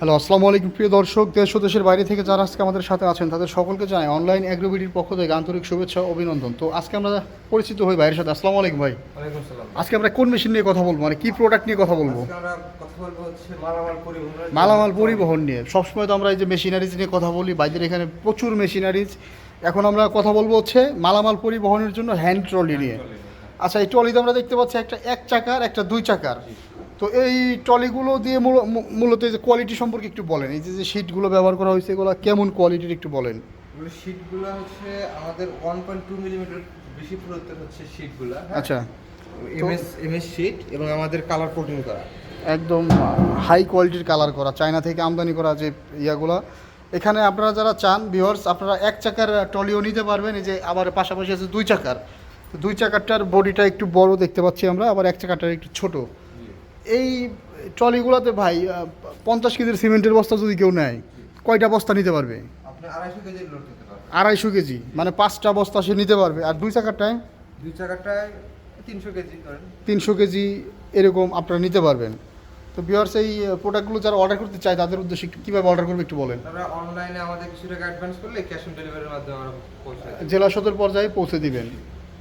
Hello আসসালামু আলাইকুম প্রিয় দর্শক দেশ ও দেশের বাইরে থেকে যারা আজকে আমাদের সাথে আছেন তাদের সকলকে জানাই অনলাইন অ্যাগ্রোবিডির পক্ষ থেকে আন্তরিক শুভেচ্ছা অভিনন্দন। তো আজকে আমরা পরিচিত হই ভাইয়ের সাথে। আসসালামু আলাইকুম ভাই। আজকে আমরা কোন মেশিন নিয়ে কথা বলব? মানে কি প্রোডাক্ট নিয়ে কথা বলব? মালামাল পরিবহন নিয়ে। সবসময় তো আমরা এই যে মেশিনারিজ নিয়ে কথা বলি বাইদের এখানে প্রচুর মেশিনারিজ এখন আমরা কথা বলব হচ্ছে মালামাল পরিবহনের জন্য হ্যান্ড ট্রলি নিয়ে। আচ্ছা এই ট্রলিতে আমরা দেখতে পাচ্ছি একটা এক চাকার একটা দুই চাকার। তো এই ট্রলিগুলো দিয়ে মূলত এই যে কোয়ালিটি সম্পর্কে একটু বলেন। এই যে যে শিটগুলো ব্যবহার করা হয়েছে এগুলো কেমন কোয়ালিটির একটু বলেন। এগুলো শীটগুলো হচ্ছে আমাদের ওয়ান পয়েন্ট টু মিলিমিটার বেশি পুরুত্বের হচ্ছে শীটগুলো আচ্ছা। এমএস এমএস শীট এবং আমাদের কালার কোটিং করা। একদম হাই কোয়ালিটির কালার করা চায়না থেকে আমদানি করা যে ইয়াগুলা। এখানে আপনারা যারা চান ভিউয়ার্স আপনারা এক চাকার ট্রলিও নিতে পারবেন। এই যে আবার পাশাপাশি আছে দুই চাকার। তো দুই চাকারটার বডিটা একটু বড় দেখতে পাচ্ছি আমরা আবার এক চাকারটার একটু ছোট। এই ট্রলিগুলোতে ভাই পঞ্চাশ কেজির সিমেন্টের বস্তা যদি কেউ নেয় কয়টা বস্তা নিতে পারবে? আড়াইশো কেজি মানে পাঁচটা বস্তা সে নিতে পারবে। আর দুই চাকারটায়? দুই চাকাটায় তিনশো কেজি তিনশো কেজি এরকম আপনারা নিতে পারবেন। তো বিহার্স এই প্রোডাক্টগুলো যারা অর্ডার করতে চায় তাদের উদ্দেশ্যে কীভাবে অর্ডার করবে একটু বলেন। তারা অনলাইনে আমাদের কিছু টাকা অ্যাডভান্স করলে ক্যাশ অন ডেলিভারির মাধ্যমে আমরা জেলা সদর পর্যায়ে পৌঁছে দিবেন।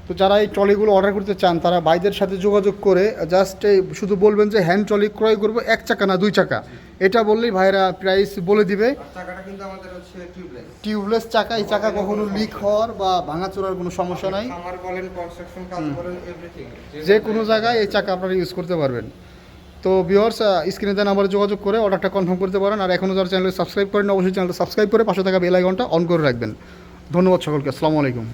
তো যারা এই ট্রলিগুলো অর্ডার করতে চান তারা বাইদের সাথে যোগাযোগ করে জাস্ট শুধু বলবেন যে হ্যান্ড ট্রলি ক্রয় করব এক চাকা না দুই চাকা। এটা বললেই ভাইরা প্রাইস বলে দিবে। কিন্তু টিউবলেস চাকা এই চাকা কখনো লিক হওয়ার বা ভাঙাচোরার কোনো সমস্যা নাই। আমার যে কোনো জায়গায় এই চাকা আপনারা ইউজ করতে পারবেন। তো ভিওর্স স্ক্রিনে দেন নাম্বারে যোগাযোগ করে অর্ডারটা কনফার্ম করতে পারেন। আর এখনও যারা চ্যানেলে সাবস্ক্রাইব করেন অবশ্যই চ্যানেলটা সাবস্ক্রাইব করে পাশে থাকা বেল আইকনটা অন করে রাখবেন। ধন্যবাদ সকলকে আসসালামু আলাইকুম।